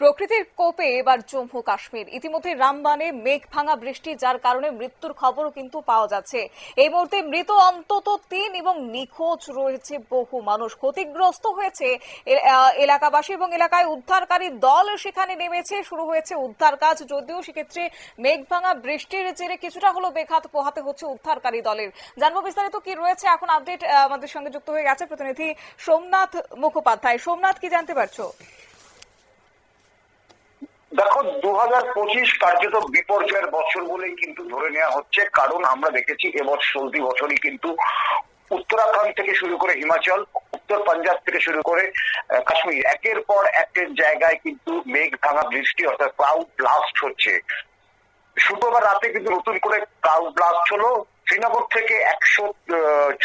প্রকৃতির কোপে এবার জম্মু কাশ্মীর। ইতিমধ্যে রামবানে মেঘ ভাঙা বৃষ্টি, যার কারণে মৃত্যুর খবরও কিন্তু পাওয়া যাচ্ছে। এই মুহূর্তে মৃত অন্তত তিন এবং নিখোঁজ রয়েছে বহু মানুষ। ক্ষতিগ্রস্ত হয়েছে এলাকাবাসী এবং এলাকায় উদ্ধারকারী দল সেখানে নেমেছে। শুরু হয়েছে উদ্ধার কাজ, যদিও সেক্ষেত্রে মেঘ ভাঙা বৃষ্টির জেরে কিছুটা হলো বেঘাত পোহাতে হচ্ছে উদ্ধারকারী দলের। জানব বিস্তারিত কি রয়েছে? এখন আপডেট আমাদের সঙ্গে যুক্ত হয়ে গেছে প্রতিনিধি সোমনাথ মুখোপাধ্যায়। সোমনাথ, কি জানতে পারছ? দেখো দু হাজার পঁচিশ কার্যত বিপর্যয়ের বছর বলেই কিন্তু ধরে নেওয়া হচ্ছে। কারণ আমরা দেখেছি এবছর চলতি বছরই কিন্তু উত্তরাখণ্ড থেকে শুরু করে হিমাচল, উত্তর পাঞ্জাব থেকে শুরু করে কাশ্মীর। একের পর একের জায়গায় কিন্তু মেঘ ভাঙা বৃষ্টি অর্থাৎ ক্লাউড ব্লাস্ট হচ্ছে। শুক্রবার রাতে কিন্তু নতুন করে ক্লাউড ব্লাস্ট হলো। শ্রীনগর থেকে একশো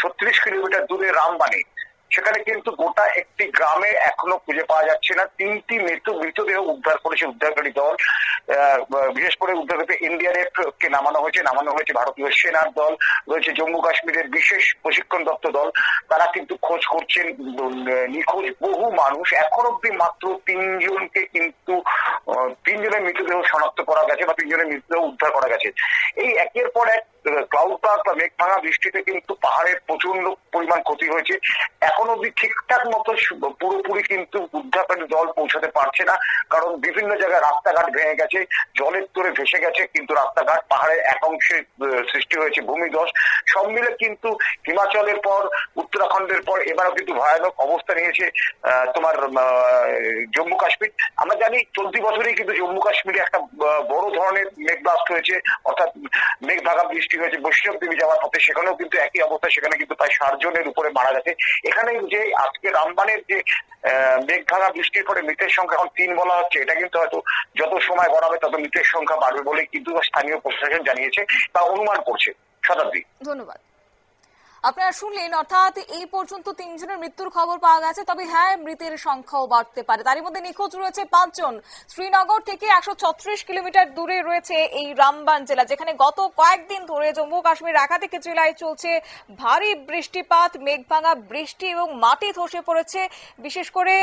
ছত্রিশ কিলোমিটার দূরে রামবানি সেখানে কিন্তু গোটা একটি গ্রামে এখনও খুঁজে পাওয়া যাচ্ছে না। তিনটি মৃত, মৃতদেহ উদ্ধার করেছে উদ্ধারকারী দল। বিশেষ করে উদ্ধার করতে এনডিআরএফ কে নামানো হয়েছে। নামানো হয়েছে ভারতীয় সেনার দল, রয়েছে জম্মু কাশ্মীরের বিশেষ প্রশিক্ষণ দপ্তর দল। তারা কিন্তু খোঁজ করছেন নিখোঁজ বহু মানুষ। এখন অব্দি মাত্র তিনজনকে কিন্তু তিনজনের মৃতদেহ শনাক্ত করা গেছে বা তিনজনের মৃতদেহ উদ্ধার করা গেছে। এই একের পর এক ক্লাউড বা মেঘ ভাঙা বৃষ্টিতে কিন্তু পাহাড়ের প্রচণ্ড পরিমাণ ক্ষতি হয়েছে। এখন অব্দি ঠিকঠাক মতো পুরোপুরি কিন্তু উদ্ধারকারী দল পৌঁছাতে পারছে না, কারণ বিভিন্ন জায়গায় রাস্তাঘাট ভেঙে গেছে, জলের তোরে ভেসে গেছে, কিন্তু রাস্তাঘাট পাহাড়ের এক অংশে সৃষ্টি হয়েছে ভূমিধস। সব মিলে কিন্তু হিমাচলের পর, উত্তরাখণ্ডের পর এবারও কিন্তু ভয়ানক অবস্থা নিয়েছে তোমার জম্মু কাশ্মীর। আমরা জানি চলতি বছরেই কিন্তু জম্মু কাশ্মীরে একটা বড় ধরনের মেঘ ব্লাস্ট হয়েছে, অর্থাৎ মেঘ ভাগা বৃষ্টি হয়েছে বৈষ্ণব দেবী যাওয়ার পথে সেখানেও কিন্তু একই অবস্থা সেখানে কিন্তু প্রায় ষাট জনের উপরে মারা গেছে। এখানে যে আজকে রামবানের যে আহ, মেঘ ভাঙা বৃষ্টির পরে মৃতের সংখ্যা এখন তিন বলা হচ্ছে এটা কিন্তু হয়তো যত সময় গড়াবে তত মৃতের সংখ্যা বাড়বে বলে কিন্তু স্থানীয় প্রশাসন জানিয়েছে বা অনুমান করছে। শতাব্দী ধন্যবাদ। আপনারা শুনলেন, অর্থাৎ এই পর্যন্ত তিনজনের মৃত্যুর খবর পাওয়া গেছে, তবে হ্যাঁ মৃতের সংখ্যাও বাড়তে পারে। তারই মধ্যে নিখোঁজ রয়েছে পাঁচজন। শ্রীনগর থেকে একশো ছত্রিশ কিলোমিটার দূরে রয়েছে এই রামবান জেলা, যেখানে গত কয়েকদিন ধরে জম্মু কাশ্মীর একাধিক জেলায় চলছে ভারী বৃষ্টিপাত, মেঘভাঙা, বৃষ্টি এবং মাটি ধসে পড়েছে। বিশেষ করে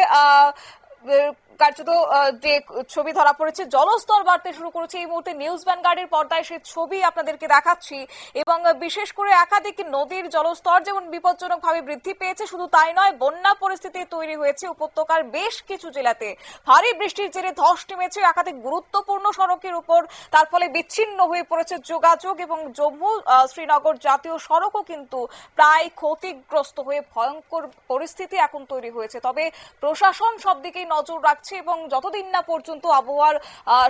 কার্যত যে ছবি ধরা পড়েছে, জলস্তর বাড়তে শুরু করেছে। এই মুহূর্তে নিউজ ভ্যানগার্ডের পর্দায় সে ছবি আপনাদেরকে দেখাচ্ছি। এবং বিশেষ করে একাধিক নদীর জলস্তর যেমন বিপজ্জনক ভাবে বৃদ্ধি পেয়েছে, শুধু তাই নয়, বন্যা পরিস্থিতি তৈরি হয়েছে। উপত্যকার বেশ কিছু জেলাতে ভারী বৃষ্টির জেরে ধস নেমেছে একাধিক গুরুত্বপূর্ণ সড়কের উপর। তার ফলে বিচ্ছিন্ন হয়ে পড়েছে যোগাযোগ এবং জম্মু শ্রীনগর জাতীয় সড়কও কিন্তু প্রায় ক্ষতিগ্রস্ত হয়ে ভয়ঙ্কর পরিস্থিতি এখন তৈরি হয়েছে। তবে প্রশাসন সব দিকেই নজর রাখছে। এবং যতদিন না পর্যন্ত আবহাওয়ার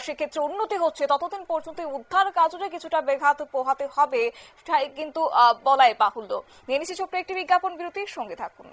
সেক্ষেত্রে উন্নতি হচ্ছে, ততদিন পর্যন্ত উদ্ধার কাজে কিছুটা ব্যাঘাত পোহাতে হবে কিন্তু বলাই বাহুল্য। নিয়ে নিচ্ছি ছোট্ট একটি বিজ্ঞাপন বিরতির, সঙ্গে থাকুন।